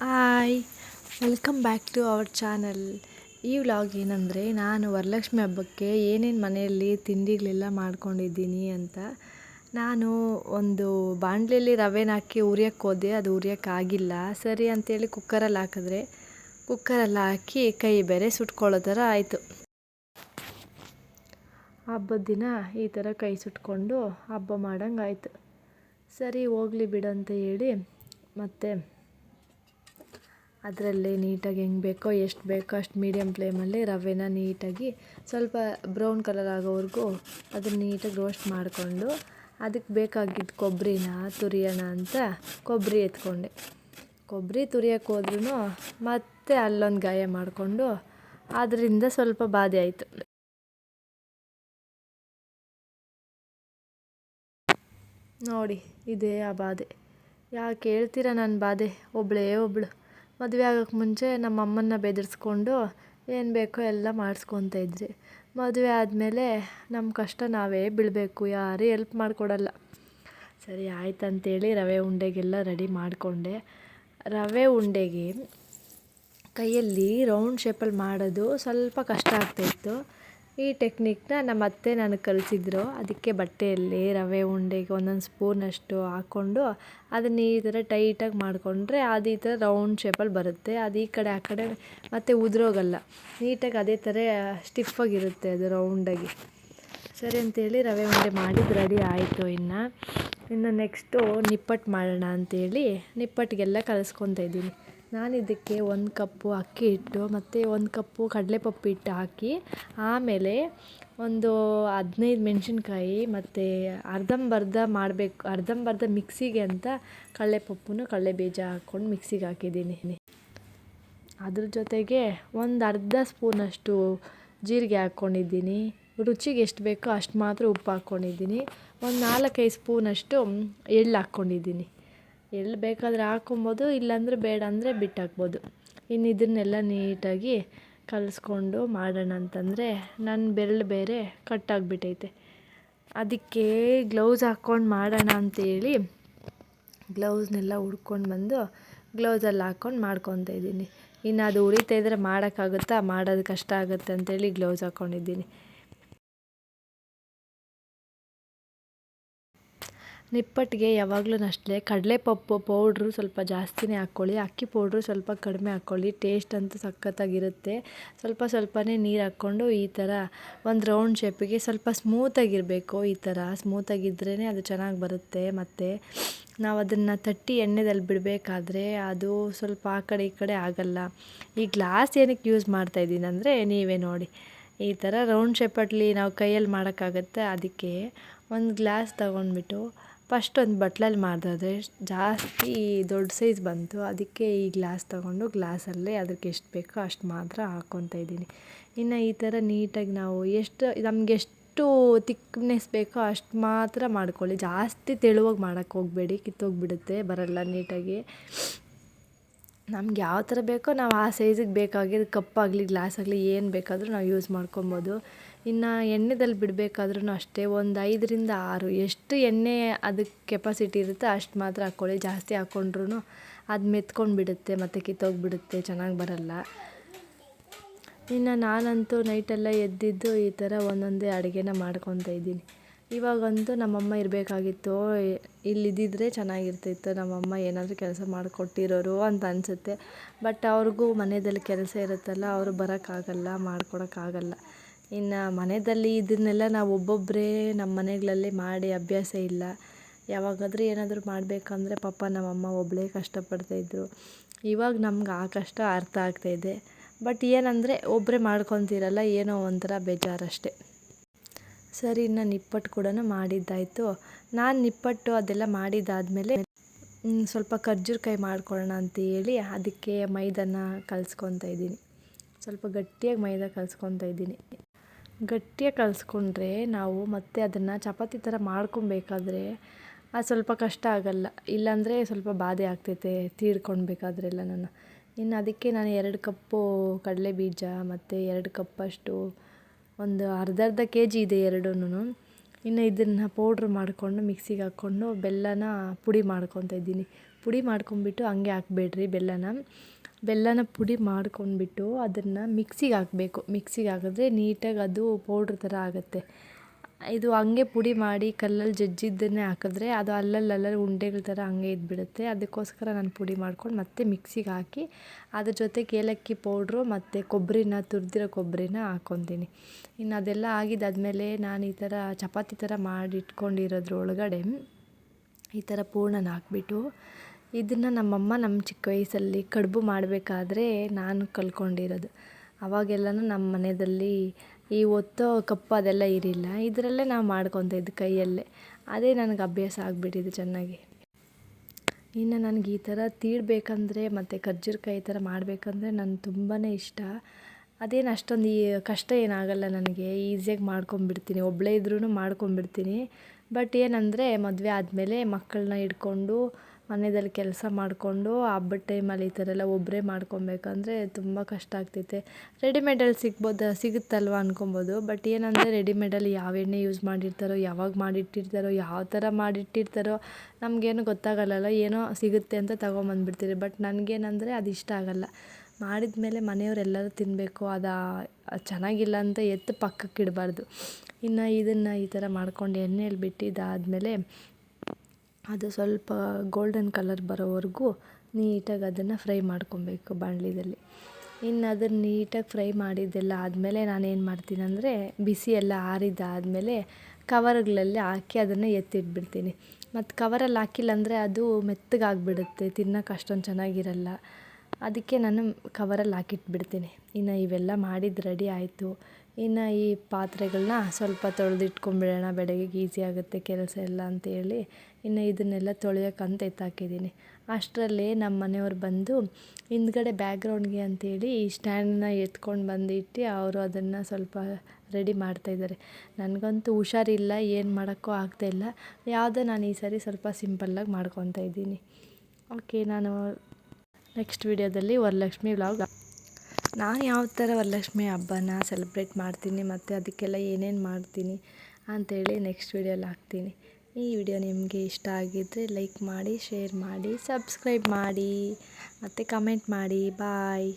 Hi, welcome back to our channel. ಈ vlog ಏನಂದರೆ, ನಾನು ವರಲಕ್ಷ್ಮಿ ಹಬ್ಬಕ್ಕೆ ಏನೇನು ಮನೆಯಲ್ಲಿ ತಿಂಡಿಗಳೆಲ್ಲ ಮಾಡ್ಕೊಂಡಿದ್ದೀನಿ ಅಂತ. ನಾನು ಒಂದು ಬಾಣಲೆಯಲ್ಲಿ ರವೆನ ಹಾಕಿ ಉರಿಯಕ್ಕೆ ಹೋದೆ, ಅದು ಉರಿಯೋಕ್ಕಾಗಿಲ್ಲ ಸರಿ ಅಂತೇಳಿ ಕುಕ್ಕರಲ್ಲಿ ಹಾಕಿದ್ರೆ, ಕುಕ್ಕರಲ್ಲಿ ಹಾಕಿ ಕೈ ಬೇರೆ ಸುಟ್ಕೊಳ್ಳೋ ಥರ ಆಯಿತು. ಹಬ್ಬದ ದಿನ ಈ ಥರ ಕೈ ಸುಟ್ಕೊಂಡು ಹಬ್ಬ ಮಾಡಂಗೆ ಆಯಿತು ಸರಿ, ಹೋಗಲಿ ಬಿಡು ಅಂತ ಹೇಳಿ ಮತ್ತು ಅದರಲ್ಲೇ ನೀಟಾಗಿ ಹೆಂಗೆ ಬೇಕೋ ಎಷ್ಟು ಬೇಕೋ ಅಷ್ಟು ಮೀಡಿಯಮ್ ಫ್ಲೇಮಲ್ಲಿ ರವೆನ ನೀಟಾಗಿ ಸ್ವಲ್ಪ ಬ್ರೌನ್ ಕಲರ್ ಆಗೋವರೆಗೂ ಅದನ್ನು ನೀಟಾಗಿ ರೋಸ್ಟ್ ಮಾಡಿಕೊಂಡು ಅದಕ್ಕೆ ಬೇಕಾಗಿದ್ದ ಕೊಬ್ಬರಿನ ತುರಿಯೋಣ ಅಂತ ಕೊಬ್ಬರಿ ಎತ್ಕೊಂಡೆ. ಕೊಬ್ಬರಿ ತುರಿಯೋಕೆ ಹೋದ್ರೂ ಮತ್ತೆ ಅಲ್ಲೊಂದು ಗಾಯ ಮಾಡಿಕೊಂಡು ಅದರಿಂದ ಸ್ವಲ್ಪ ಬಾಧೆ ಆಯಿತು. ನೋಡಿ, ಇದೇ ಆ ಬಾಧೆ ಯಾಕೆ ಹೇಳ್ತೀರಾ ನನ್ನ ಬಾಧೆ ಒಬ್ಬಳೇ ಒಬ್ಬಳು ಮದುವೆ ಆಗೋಕ್ಕೆ ಮುಂಚೆ ನಮ್ಮ ಅಮ್ಮನ್ನ ಬೆದರಿಸ್ಕೊಂಡು ಏನು ಬೇಕೋ ಎಲ್ಲ ಮಾಡಿಸ್ಕೊತ ಇದ್ವಿ ಮದುವೆ ಆದಮೇಲೆ ನಮ್ಮ ಕಷ್ಟ ನಾವೇ ಬೀಳಬೇಕು, ಯಾರೂ ಎಲ್ಪ್ ಮಾಡಿಕೊಡಲ್ಲ. ಸರಿ, ಆಯ್ತಂತೇಳಿ ರವೆ ಉಂಡೆಗೆಲ್ಲ ರೆಡಿ ಮಾಡಿಕೊಂಡೆ. ರವೆ ಉಂಡೆಗೆ ಕೈಯಲ್ಲಿ ರೌಂಡ್ ಶೇಪಲ್ಲಿ ಮಾಡೋದು ಸ್ವಲ್ಪ ಕಷ್ಟ ಆಗ್ತಾಯಿತ್ತು ಈ ಟೆಕ್ನಿಕ್ನ ನಮ್ಮ ಅತ್ತೆ ನನಗೆ ಕಲಿಸಿದ್ರು. ಅದಕ್ಕೆ ಬಟ್ಟೆಯಲ್ಲಿ ರವೆ, ಉಂಡೆಗೆ ಒಂದೊಂದು ಸ್ಪೂನಷ್ಟು ಹಾಕ್ಕೊಂಡು ಅದನ್ನು ಈ ಥರ ಟೈಟಾಗಿ ಮಾಡಿಕೊಂಡ್ರೆ ಅದು ಈ ಥರ ರೌಂಡ್ ಶೇಪಲ್ಲಿ ಬರುತ್ತೆ. ಅದು ಈ ಕಡೆ, ಆ ಕಡೆ ಮತ್ತು ಉದುರೋಗಲ್ಲ. ನೀಟಾಗಿ ಅದೇ ಥರ ಸ್ಟಿಫಾಗಿರುತ್ತೆ ಅದು ರೌಂಡಾಗಿ ಸರಿ ಅಂತೇಳಿ ರವೆ, ಉಂಡೆ ಮಾಡಿದ್ದು ರೆಡಿ ಆಯಿತು ಇನ್ನು. ಇನ್ನು ನೆಕ್ಸ್ಟು ನಿಪ್ಪಟ್ಟು ಮಾಡೋಣ ಅಂತೇಳಿ ನಿಪ್ಪಟ್ಟಿಗೆಲ್ಲ ಕಲಿಸ್ಕೊತಾ ಇದ್ದೀನಿ ನಾನು ಇದಕ್ಕೆ ಒಂದು ಕಪ್ಪು ಅಕ್ಕಿ ಹಿಟ್ಟು ಮತ್ತು ಒಂದು ಕಪ್ಪು ಕಡಲೆಪಪ್ಪು ಹಿಟ್ಟು ಹಾಕಿ ಆಮೇಲೆ ಒಂದು ಹದಿನೈದು ಮೆಣಸಿನ್ಕಾಯಿ ಮತ್ತು ಅರ್ಧಂಬರ್ಧ ಮಾಡಬೇಕು, ಅರ್ಧಂಬರ್ಧ ಮಿಕ್ಸಿಗೆ ಅಂತ ಕಡಲೆಪಪ್ಪುನು ಕಡಲೆ ಬೀಜ ಹಾಕ್ಕೊಂಡು ಮಿಕ್ಸಿಗೆ ಹಾಕಿದ್ದೀನಿ. ಅದ್ರ ಜೊತೆಗೆ ಒಂದು ಅರ್ಧ ಸ್ಪೂನಷ್ಟು ಜೀರಿಗೆ ಹಾಕ್ಕೊಂಡಿದ್ದೀನಿ. ರುಚಿಗೆ ಎಷ್ಟು ಬೇಕೋ ಅಷ್ಟು ಮಾತ್ರ ಉಪ್ಪು ಹಾಕ್ಕೊಂಡಿದ್ದೀನಿ. ಒಂದು ನಾಲ್ಕೈದು ಸ್ಪೂನಷ್ಟು ಎಳ್ಳು ಹಾಕ್ಕೊಂಡಿದ್ದೀನಿ. ಎಲ್ಲಿ ಬೇಕಾದರೆ ಹಾಕೊಬೋದು ಇಲ್ಲಾಂದರೆ ಬೇಡ ಅಂದರೆ ಬಿಟ್ಟು ಹಾಕ್ಬೋದು ಇನ್ನು ಇದನ್ನೆಲ್ಲ ನೀಟಾಗಿ ಕಲಿಸ್ಕೊಂಡು ಮಾಡೋಣ ಅಂತಂದರೆ ನನ್ನ ಬೆರಳು ಬೇರೆ ಕಟ್ಟಾಗ್ಬಿಟ್ಟೈತೆ. ಅದಕ್ಕೆ ಗ್ಲೌಸ್ ಹಾಕ್ಕೊಂಡು ಮಾಡೋಣ ಅಂತೇಳಿ ಗ್ಲೌಸ್ನೆಲ್ಲ ಹುಡ್ಕೊಂಡು ಬಂದು ಗ್ಲೌಸಲ್ಲಿ ಹಾಕ್ಕೊಂಡು ಮಾಡ್ಕೊತಾ ಇದ್ದೀನಿ. ಇನ್ನು ಅದು ಉರಿತಾ ಇದ್ದರೆ ಮಾಡೋಕ್ಕಾಗುತ್ತಾ? ಮಾಡೋದು ಕಷ್ಟ ಆಗುತ್ತೆ ಅಂತೇಳಿ ಗ್ಲೌಸ್ ಹಾಕ್ಕೊಂಡಿದ್ದೀನಿ. ನಿಪ್ಪಟ್ಟಿಗೆ ಯಾವಾಗಲೂ ಅಷ್ಟೇ. ಕಡಲೆಪಪ್ಪು ಪೌಡ್ರು ಸ್ವಲ್ಪ ಜಾಸ್ತಿನೇ ಹಾಕ್ಕೊಳ್ಳಿ. ಅಕ್ಕಿ ಪೌಡ್ರು ಸ್ವಲ್ಪ ಕಡಿಮೆ ಹಾಕ್ಕೊಳ್ಳಿ. ಟೇಸ್ಟ್ ಅಂತೂ ಸಖತ್ತಾಗಿರುತ್ತೆ. ಸ್ವಲ್ಪ ಸ್ವಲ್ಪನೇ ನೀರು ಹಾಕ್ಕೊಂಡು ಈ ಥರ ಒಂದು ರೌಂಡ್ ಶೇಪಿಗೆ ಸ್ವಲ್ಪ ಸ್ಮೂತಾಗಿರಬೇಕು ಈ ಥರ ಸ್ಮೂತಾಗಿದ್ರೇ ಅದು ಚೆನ್ನಾಗಿ ಬರುತ್ತೆ. ಮತ್ತು ನಾವು ಅದನ್ನು ತಟ್ಟಿ ಎಣ್ಣೆದಲ್ಲಿ ಬಿಡಬೇಕಾದ್ರೆ ಅದು ಸ್ವಲ್ಪ ಆ ಕಡೆ ಈ ಕಡೆ ಆಗಲ್ಲ. ಈ ಗ್ಲಾಸ್ ಏನಕ್ಕೆ ಯೂಸ್ ಮಾಡ್ತಾಯಿದ್ದೀನಿ ಅಂದರೆ ನೀವೇ ನೋಡಿ. ಈ ಥರ ರೌಂಡ್ ಶೇಪಲ್ಲಿ ನಾವು ಕೈಯಲ್ಲಿ ಮಾಡೋಕ್ಕಾಗತ್ತೆ. ಅದಕ್ಕೆ ಒಂದು ಗ್ಲಾಸ್ ತಗೊಂಡ್ಬಿಟ್ಟು ಫಸ್ಟ್ ಒಂದು ಬಟ್ಲಲ್ಲಿ ಮಾಡಿದ್ರೆ ಜಾಸ್ತಿ ದೊಡ್ಡ ಸೈಜ್ ಬಂತು. ಅದಕ್ಕೆ ಈ ಗ್ಲಾಸ್ ತಗೊಂಡು ಗ್ಲಾಸಲ್ಲೇ ಅದಕ್ಕೆ ಎಷ್ಟು ಬೇಕೋ ಅಷ್ಟು ಮಾತ್ರ ಹಾಕ್ಕೊತಾ ಇದ್ದೀನಿ. ಇನ್ನು ಈ ಥರ ನೀಟಾಗಿ ನಾವು ಎಷ್ಟು ನಮ್ಗೆ ಎಷ್ಟು ತಿಕ್ನೆಸ್ ಬೇಕೋ ಅಷ್ಟು ಮಾತ್ರ ಮಾಡ್ಕೊಳ್ಳಿ. ಜಾಸ್ತಿ ತೆಳುವಾಗಿ ಮಾಡೋಕ್ಕೆ ಹೋಗಬೇಡಿ, ಕಿತ್ತೋಗಿಬಿಡುತ್ತೆ, ಬರಲ್ಲ ನೀಟಾಗಿ. ನಮ್ಗೆ ಯಾವ ಥರ ಬೇಕೋ ನಾವು ಆ ಸೈಜಿಗೆ ಬೇಕಾಗಿದ್ದು ಕಪ್ಪಾಗಲಿ ಗ್ಲಾಸ್ ಆಗಲಿ ಏನು ಬೇಕಾದರೂ ನಾವು ಯೂಸ್ ಮಾಡ್ಕೊಬೋದು. ಇನ್ನು ಎಣ್ಣೆದಲ್ಲಿ ಬಿಡಬೇಕಾದ್ರೂ ಅಷ್ಟೇ, ಒಂದು ಐದರಿಂದ ಆರು, ಎಷ್ಟು ಎಣ್ಣೆ ಅದಕ್ಕೆ ಕೆಪಾಸಿಟಿ ಇರುತ್ತೆ ಅಷ್ಟು ಮಾತ್ರ ಹಾಕ್ಕೊಳ್ಳಿ. ಜಾಸ್ತಿ ಹಾಕ್ಕೊಂಡ್ರೂ ಅದು ಮೆತ್ಕೊಂಡು ಬಿಡುತ್ತೆ ಮತ್ತು ಕಿತ್ತೋಗಿಬಿಡುತ್ತೆ, ಚೆನ್ನಾಗಿ ಬರಲ್ಲ. ಇನ್ನು ನಾನಂತೂ ನೈಟೆಲ್ಲ ಎದ್ದಿದ್ದು ಈ ಥರ ಒಂದೊಂದೇ ಅಡುಗೆನ ಮಾಡ್ಕೊತಾ ಇದ್ದೀನಿ. ಇವಾಗಂತೂ ನಮ್ಮಮ್ಮ ಇರಬೇಕಾಗಿತ್ತು ಇಲ್ಲಿದ್ದಿದ್ರೆ ಚೆನ್ನಾಗಿರ್ತಿತ್ತು, ನಮ್ಮಮ್ಮ ಏನಾದರೂ ಕೆಲಸ ಮಾಡಿಕೊಟ್ಟಿರೋರು ಅಂತ ಅನಿಸುತ್ತೆ. ಬಟ್ ಅವ್ರಿಗೂ ಮನೆಯಲ್ಲಿ ಕೆಲಸ ಇರುತ್ತಲ್ಲ, ಅವರು ಬರೋಕ್ಕಾಗಲ್ಲ, ಮಾಡ್ಕೊಡೋಕ್ಕಾಗಲ್ಲ. ಇನ್ನು ಮನೆಯಲ್ಲಿ ಇದನ್ನೆಲ್ಲ ನಾವು ಒಬ್ಬೊಬ್ಬರೇ ನಮ್ಮ ಮನೆಗಳಲ್ಲಿ ಮಾಡಿ ಅಭ್ಯಾಸ ಇಲ್ಲ. ಯಾವಾಗಾದರೂ ಏನಾದರೂ ಮಾಡಬೇಕಂದ್ರೆ ಪಾಪ ನಮ್ಮಮ್ಮ ಒಬ್ಬಳೇ ಕಷ್ಟಪಡ್ತಾಯಿದ್ರು ಇವಾಗ ನಮ್ಗೆ ಆ ಕಷ್ಟ ಅರ್ಥ ಆಗ್ತಾಯಿದೆ ಬಟ್ ಏನಂದರೆ ಒಬ್ಬರೇ ಮಾಡ್ಕೊತೀರಲ್ಲ, ಏನೋ ಒಂಥರ ಬೇಜಾರಷ್ಟೇ. ಸರಿ ಇನ್ನು ನಿಪ್ಪಟ್ಟು ಕೂಡ ಮಾಡಿದ್ದಾಯಿತು. ನಾನು ನಿಪ್ಪಟ್ಟು ಅದೆಲ್ಲ ಮಾಡಿದ್ದಾದಮೇಲೆ ಸ್ವಲ್ಪ ಖರ್ಜೂರಕಾಯಿ ಮಾಡ್ಕೊಳ್ಳೋಣ ಅಂತ ಹೇಳಿ ಅದಕ್ಕೆ ಮೈದಾನ ಕಲಿಸ್ಕೊತಾ ಇದ್ದೀನಿ. ಸ್ವಲ್ಪ ಗಟ್ಟಿಯಾಗಿ ಮೈದಾ ಕಲಿಸ್ಕೊತಾ ಇದ್ದೀನಿ. ಗಟ್ಟಿಯಾಗಿ ಕಲಿಸ್ಕೊಂಡ್ರೆ ನಾವು ಮತ್ತೆ ಅದನ್ನು ಚಪಾತಿ ಥರ ಮಾಡ್ಕೊಬೇಕಾದ್ರೆ ಅದು ಸ್ವಲ್ಪ ಕಷ್ಟ ಆಗಲ್ಲ. ಇಲ್ಲಾಂದರೆ ಸ್ವಲ್ಪ ಬಾಧೆ ಆಗ್ತೈತೆ ತೀರ್ಕೊಳ್ಬೇಕಾದ್ರೆಲ್ಲ ನಾನು. ಇನ್ನು ಅದಕ್ಕೆ ನಾನು ಎರಡು ಕಪ್ಪು ಕಡಲೆ ಬೀಜ ಮತ್ತು ಎರಡು ಕಪ್ಪಷ್ಟು ಒಂದು ಅರ್ಧ ಅರ್ಧ ಕೆ ಜಿ ಇದೆ ಎರಡೂ ಇನ್ನು ಇದನ್ನು ಪೌಡ್ರ್ ಮಾಡಿಕೊಂಡು ಮಿಕ್ಸಿಗೆ ಹಾಕ್ಕೊಂಡು ಬೆಲ್ಲನ ಪುಡಿ ಮಾಡ್ಕೊತ ಇದ್ದೀನಿ. ಪುಡಿ ಮಾಡ್ಕೊಂಬಿಟ್ಟು ಹಂಗೆ ಹಾಕ್ಬೇಡ್ರಿ ಬೆಲ್ಲನ. ಬೆಲ್ಲನ ಪುಡಿ ಮಾಡ್ಕೊಂಡ್ಬಿಟ್ಟು ಅದನ್ನು ಮಿಕ್ಸಿಗೆ ಹಾಕಬೇಕು. ಮಿಕ್ಸಿಗೆ ಹಾಕಿದ್ರೆ ನೀಟಾಗಿ ಅದು ಪೌಡ್ರ್ ಥರ ಆಗುತ್ತೆ. ಇದು ಹಂಗೆ ಪುಡಿ ಮಾಡಿ ಕಲ್ಲಲ್ಲಿ ಜಜ್ಜಿದ್ದನ್ನೇ ಹಾಕಿದ್ರೆ ಅದು ಅಲ್ಲಲ್ಲಿ ಅಲ್ಲಲ್ಲಿ ಉಂಡೆಗಳ ಥರ ಹಂಗೆ ಇದ್ಬಿಡುತ್ತೆ. ಅದಕ್ಕೋಸ್ಕರ ನಾನು ಪುಡಿ ಮಾಡ್ಕೊಂಡು ಮತ್ತೆ ಮಿಕ್ಸಿಗೆ ಹಾಕಿ ಅದ್ರ ಜೊತೆಗೆ ಏಲಕ್ಕಿ ಪೌಡ್ರು ಮತ್ತು ಕೊಬ್ಬರಿನ, ತುರಿದಿರೋ ಕೊಬ್ಬರಿನ ಹಾಕ್ಕೊತೀನಿ. ಇನ್ನು ಅದೆಲ್ಲ ಆಗಿದ್ದಾದಮೇಲೆ ನಾನು ಈ ಥರ ಚಪಾತಿ ಥರ ಮಾಡಿ ಇಟ್ಕೊಂಡಿರೋದ್ರ ಒಳಗಡೆ ಈ ಥರ ಪೂರ್ಣನ ಹಾಕ್ಬಿಟ್ಟು ಇದನ್ನು ನಮ್ಮಮ್ಮ ನಮ್ಮ ಚಿಕ್ಕ ವಯಸ್ಸಲ್ಲಿ ಕಡುಬು ಮಾಡಬೇಕಾದ್ರೆ ನಾನು ಕಲ್ತ್ಕೊಂಡಿರೋದು ಅವಾಗೆಲ್ಲನೂ ನಮ್ಮ ಮನೆಯಲ್ಲಿ ಈ ಒತ್ತೋ ಕಪ್ಪು ಅದೆಲ್ಲ ಇರಿಲ್ಲ. ಇದರಲ್ಲೇ ನಾವು ಮಾಡ್ಕೊತಾ ಇದ್ದು ಕೈಯಲ್ಲೇ. ಅದೇ ನನಗೆ ಅಭ್ಯಾಸ ಆಗಿಬಿಟ್ಟಿದೆ ಚೆನ್ನಾಗಿ. ಇನ್ನು ನನಗೆ ಈ ಥರ ತೀಡಬೇಕಂದ್ರೆ ಮತ್ತು ಕರ್ಜೂರಕಾಯಿ ಈ ಥರ ಮಾಡಬೇಕಂದ್ರೆ ನನಗೆ ತುಂಬಾ ಇಷ್ಟ. ಅದೇನು ಅಷ್ಟೊಂದು ಈ ಕಷ್ಟ ಏನಾಗಲ್ಲ ನನಗೆ. ಈಸಿಯಾಗಿ ಮಾಡ್ಕೊಂಬಿಡ್ತೀನಿ. ಒಬ್ಬಳೇ ಇದ್ರೂ ಮಾಡ್ಕೊಂಬಿಡ್ತೀನಿ. ಬಟ್ ಏನಂದರೆ ಮದುವೆ ಆದಮೇಲೆ ಮಕ್ಕಳನ್ನ ಹಿಡ್ಕೊಂಡು ಮನೆಯಲ್ಲಿ ಕೆಲಸ ಮಾಡಿಕೊಂಡು ಹಬ್ಬದ ಟೈಮಲ್ಲಿ ಈ ಥರ ಎಲ್ಲ ಒಬ್ಬರೇ ಮಾಡ್ಕೊಬೇಕಂದ್ರೆ ತುಂಬ ಕಷ್ಟ ಆಗ್ತೈತೆ. ರೆಡಿಮೇಡಲ್ಲಿ ಸಿಗ್ಬೋದು, ಸಿಗುತ್ತಲ್ವ ಅಂದ್ಕೊಬೋದು ಬಟ್ ಏನಂದರೆ ರೆಡಿಮೇಡಲ್ಲಿ ಯಾವ ಎಣ್ಣೆ ಯೂಸ್ ಮಾಡಿರ್ತಾರೋ, ಯಾವಾಗ ಮಾಡಿಟ್ಟಿರ್ತಾರೋ, ಯಾವ ಥರ ಮಾಡಿಟ್ಟಿರ್ತಾರೋ ನಮಗೇನು ಗೊತ್ತಾಗಲ್ಲಲ್ಲ, ಏನೋ ಸಿಗುತ್ತೆ ಅಂತ ತಗೊಂಬಂದ್ಬಿಡ್ತೀರಿ. ಬಟ್ ನನಗೇನಂದರೆ ಅದು ಇಷ್ಟ ಆಗಲ್ಲ. ಮಾಡಿದ ಮೇಲೆ ಮನೆಯವರೆಲ್ಲರೂ ತಿನ್ನಬೇಕು ಅದು ಚೆನ್ನಾಗಿಲ್ಲ ಅಂತ ಎತ್ತು ಪಕ್ಕಕ್ಕೆ ಇಡಬಾರ್ದು. ಇನ್ನು ಇದನ್ನು ಈ ಥರ ಮಾಡ್ಕೊಂಡು ಎಣ್ಣೆಯಲ್ಲಿ ಬಿಟ್ಟಿದ್ದಾದಮೇಲೆ ಅದು ಸ್ವಲ್ಪ ಗೋಲ್ಡನ್ ಕಲರ್ ಬರೋವರೆಗೂ ನೀಟಾಗಿ ಅದನ್ನು ಫ್ರೈ ಮಾಡ್ಕೊಬೇಕು ಬಾಣಲಿದಲ್ಲಿ. ಇನ್ನು ಅದನ್ನು ನೀಟಾಗಿ ಫ್ರೈ ಮಾಡಿದ್ದೆಲ್ಲ ಆದಮೇಲೆ ನಾನೇನು ಮಾಡ್ತೀನಿ ಅಂದರೆ ಬಿಸಿ ಎಲ್ಲ ಆರಿದ್ದಾದಮೇಲೆ ಕವರ್ಗಳಲ್ಲಿ ಹಾಕಿ ಅದನ್ನು ಎತ್ತಿಟ್ಬಿಡ್ತೀನಿ. ಮತ್ತು ಕವರಲ್ಲಿ ಹಾಕಿಲ್ಲ ಅಂದರೆ ಅದು ಮೆತ್ತಗಾಗಿಬಿಡುತ್ತೆ, ತಿನ್ನೋಕೆ ಅಷ್ಟೊಂದು ಚೆನ್ನಾಗಿರಲ್ಲ. ಅದಕ್ಕೆ ನಾನು ಕವರಲ್ಲಿ ಹಾಕಿಟ್ಬಿಡ್ತೀನಿ. ಇನ್ನು ಇವೆಲ್ಲ ಮಾಡಿದ್ದು ರೆಡಿ ಆಯಿತು. ಇನ್ನು ಈ ಪಾತ್ರೆಗಳನ್ನ ಸ್ವಲ್ಪ ತೊಳೆದಿಟ್ಕೊಂಡ್ಬಿಡೋಣ ಬೆಳಗ್ಗೆ ಈಸಿ ಆಗುತ್ತೆ ಕೆಲಸ ಎಲ್ಲ ಅಂತೇಳಿ ಇನ್ನು ಇದನ್ನೆಲ್ಲ ತೊಳೆಯೋಕ್ಕಂತ ಎತ್ತಾಕಿದ್ದೀನಿ. ಅಷ್ಟರಲ್ಲಿ ನಮ್ಮ ಮನೆಯವ್ರು ಬಂದು, ಹಿಂದ್ಗಡೆ ಬ್ಯಾಕ್ಗ್ರೌಂಡ್ಗೆ ಅಂತೇಳಿ ಈ ಸ್ಟ್ಯಾಂಡನ್ನ ಎತ್ಕೊಂಡು ಬಂದಿಟ್ಟು ಅವರು ಅದನ್ನು ಸ್ವಲ್ಪ ರೆಡಿ ಮಾಡ್ತಾಯಿದ್ದಾರೆ ನನಗಂತೂ ಹುಷಾರಿಲ್ಲ, ಏನು ಮಾಡೋಕ್ಕೂ ಆಗ್ತಾಯಿಲ್ಲ ಯಾವುದೋ ನಾನು ಈ ಸರಿ ಸ್ವಲ್ಪ ಸಿಂಪಲ್ಲಾಗಿ ಮಾಡ್ಕೊತಾ ಇದ್ದೀನಿ. ಓಕೆ, ನಾನು ನೆಕ್ಸ್ಟ್ ವಿಡಿಯೋದಲ್ಲಿ ವರಲಕ್ಷ್ಮಿ ವ್ಲಾಗ್ ನಾನು ಯಾವ ಥರ ವರಲಕ್ಷ್ಮಿ ಹಬ್ಬನ ಸೆಲೆಬ್ರೇಟ್ ಮಾಡ್ತೀನಿ ಮತ್ತು ಅದಕ್ಕೆಲ್ಲ ಏನೇನು ಮಾಡ್ತೀನಿ ಅಂತೇಳಿ ನೆಕ್ಸ್ಟ್ ವೀಡಿಯೋಲಿ ಹಾಕ್ತೀನಿ. ಈ ವಿಡಿಯೋ ನಿಮಗೆ ಇಷ್ಟ ಆಗಿದ್ದರೆ ಲೈಕ್ ಮಾಡಿ ಶೇರ್ ಮಾಡಿ ಸಬ್ಸ್ಕ್ರೈಬ್ ಮಾಡಿ, ಮತ್ತು ಕಮೆಂಟ್ ಮಾಡಿ. ಬಾಯ್